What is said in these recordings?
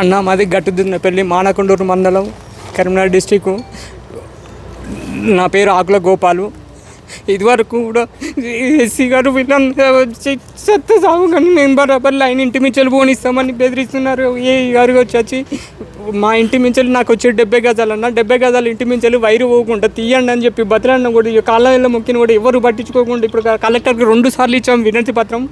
అన్న మాది గట్టుదున్నపల్లి మానకొండూరు మండలం కరీంనగర్ డిస్టిక్. నా పేరు ఆకుల గోపాలు. ఇదివరకు కూడా ఎస్సీ గారు వచ్చి చెత్త సాగు కానీ మేము బరాబర్ లైన్ ఇంటి మించెలు పోనిస్తామని బెదిరిస్తున్నారు. ఏ గారు వచ్చి వచ్చి మా ఇంటి మించెలు నాకు వచ్చి డెబ్బై గజాలు అన్న డెబ్బై గజాలు ఇంటి మించెలు వైరు పోకుండా తీయండి అని చెప్పి బతిలన్న కూడా ఈ కాళ్ళలో మొక్కిన కూడా ఎవరు పట్టించుకోకుండా ఇప్పుడు కలెక్టర్కి రెండు సార్లు ఇచ్చాం వినతి పత్రం.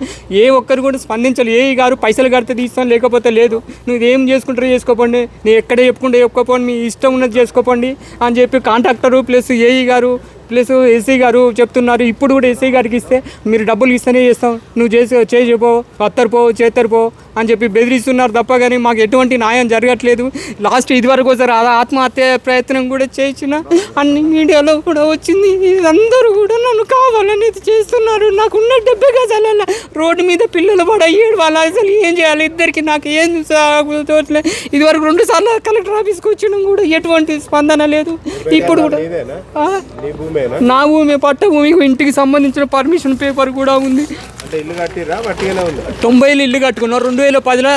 ఏ ఒక్కరు కూడా స్పందించాలి. ఏ గారు పైసలు కడితే తీస్తాను లేకపోతే లేదు. నువ్వు ఏం చేసుకుంటారో చేసుకోపోండి. నేను ఎక్కడే చెప్పుకుంటే చెప్పుకోపోండి మీ ఇష్టం ఉన్నది చేసుకోపోండి అని చెప్పి కాంట్రాక్టరు ప్లస్ ఏఈ గారు ప్లస్ ఎస్ఐ గారు చెప్తున్నారు. ఇప్పుడు కూడా ఎస్ఐ గారికి ఇస్తే మీరు డబ్బులు ఇస్తేనే చేస్తాం. నువ్వు చేసి చేసిపో వత్తరు పో చేత్తరు పో అని చెప్పి బెదిరిస్తున్నారు తప్ప కానీ మాకు ఎటువంటి న్యాయం జరగట్లేదు. లాస్ట్ ఇదివరకు ఒకసారి ఆత్మహత్య ప్రయత్నం కూడా చేసిన అన్ని మీడియాలో కూడా వచ్చింది. అందరూ కూడా నన్ను కావాలని చేస్తున్నారు. నాకున్న డెబ్బై గజాల రోడ్డు మీద పిల్లలు పడ ఏడు వాళ్ళు అసలు ఏం చేయాలి? ఇద్దరికి నాకు ఏం తోచలే ఇదివరకు రెండు సార్లు కలెక్టర్ ఆఫీస్కి వచ్చినాం కూడా ఎటువంటి స్పందన లేదు. ఇప్పుడు కూడా? నీ భూమి పట్ట భూమికి ఇంటికి సంబంధించిన పర్మిషన్ పేపర్ కూడా ఉంది. అంటే ఇల్లు కట్టిరా వట్టిగానే ఉంది? తొంభైలో ఇల్లు కట్టుకున్నాం రెండు వేల పదిలో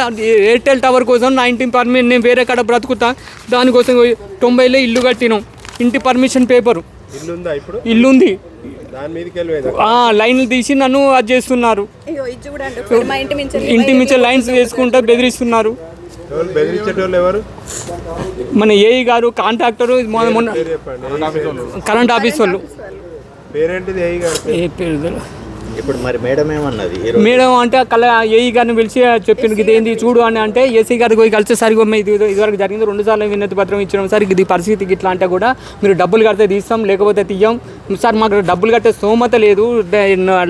ఎయిర్టెల్ టవర్ కోసం నా ఇంటి పర్మిషన్ నేను వేరే కాడ బ్రతుకుతా దానికోసం తొంభైలో ఇల్లు కట్టినాం. ఇంటి పర్మిషన్ పేపరు. ఇల్లు ఉందా ఇప్పుడు? ఇల్లు ఉంది దాని మీదకి వెళ్ళిపోయేదా? ఆ, లైన్లు తీసి నన్ను అది చేస్తున్నారు. ఇంటి మించి లైన్స్ వేసుకుంటా బెదిరిస్తున్నారు. బెదిరించేటోళ్ళు ఎవరు? మన ఏఈ గారు కాంట్రాక్టరు మొన్న కరెంట్ ఆఫీస్ వాళ్ళు. పేరేంటిది ఏ గారు ఏ పేరు తెలియదు. ఇప్పుడు మరి మేడం ఏమన్నది మేడం అంటే కల ఏఈ గారిని పిలిచి చెప్పింది ఇది ఏంది చూడు అని అంటే ఏసీ గారికి పోయి కలిసి సరిగ్గా ఇది ఇది- ఇదివరకు జరిగింది రెండు సార్లు వినతి పత్రం ఇచ్చినాం సార్ ఇది పరిస్థితికి ఇట్లా అంటే కూడా మీరు డబ్బులు కడితే తీస్తాం లేకపోతే తీయం. సార్ మాకు డబ్బులు కట్టే స్తోమత లేదు.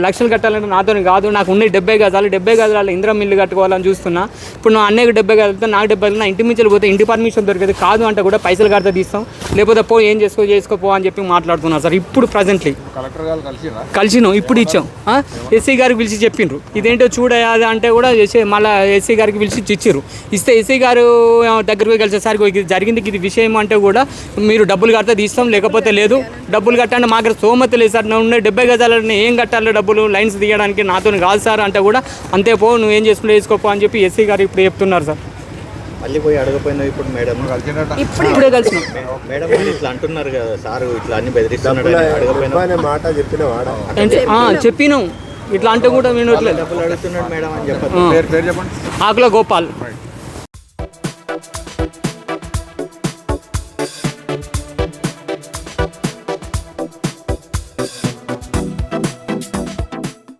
లక్షలు కట్టాలంటే నాతో కాదు. నాకు ఉన్నాయి డెబ్బై గజాలు. డెబ్బై గజాలు ఇంద్రం ఇల్లు కట్టుకోవాలని చూస్తున్నా. ఇప్పుడు నా అన్నయ్యకి డెబ్బై గజాలతో నాకు డెబ్బై నా ఇంటి మించి పోతే ఇంటి పర్మిషన్ దొరికేది కాదు అంటే కూడా పైసలు కడితే తీస్తాం. లేకపోతే పో ఏం చేసుకో చేసుకోపో అని చెప్పి మాట్లాడుతున్నారు సార్. ఇప్పుడు ప్రజెంట్లీ కలిసినాం ఇప్పుడు ఇచ్చాం. ఎస్సీ గారికి పిలిచి చెప్పిండ్రు ఇదేంటో చూడయాది అంటే కూడా మళ్ళీ ఎస్సీ గారికి పిలిచి ఇచ్చిర్రు. ఇస్తే ఎస్సీ గారు దగ్గరికి కలిసేసరికి ఇది జరిగింది ఇది విషయం అంటే కూడా మీరు డబ్బులు కడితే తీస్తాం లేకపోతే లేదు. డబ్బులు కట్టండి మా దగ్గర సోమత లేదు సార్. నేను ఉన్న డెబ్బై గజాలని ఏం కట్టాలి డబ్బులు లైన్స్ తీయడానికి నాతో కాదు సార్ అంటే కూడా అంతే పో నువ్వు ఏం చేసుకుంటే వేసుకోపో అని చెప్పి ఎస్సీ గారు ఇప్పుడు చెప్తున్నారు సార్. మళ్ళీ పోయి అడగపోయినావు ఇప్పుడు మేడం. ఇప్పుడే కలిసినాం. మేడం వాళ్ళు ఇట్లా అంటున్నారు కదా సార్ ఇట్లా అన్ని బెదిరిస్తున్నాడు మాట చెప్పిన ఇట్లా అంటే కూడా వినట్లేదు. డబ్బులు అడుగుతున్నాడు మేడం అని చెప్పదు ఆకుల గోపాల్.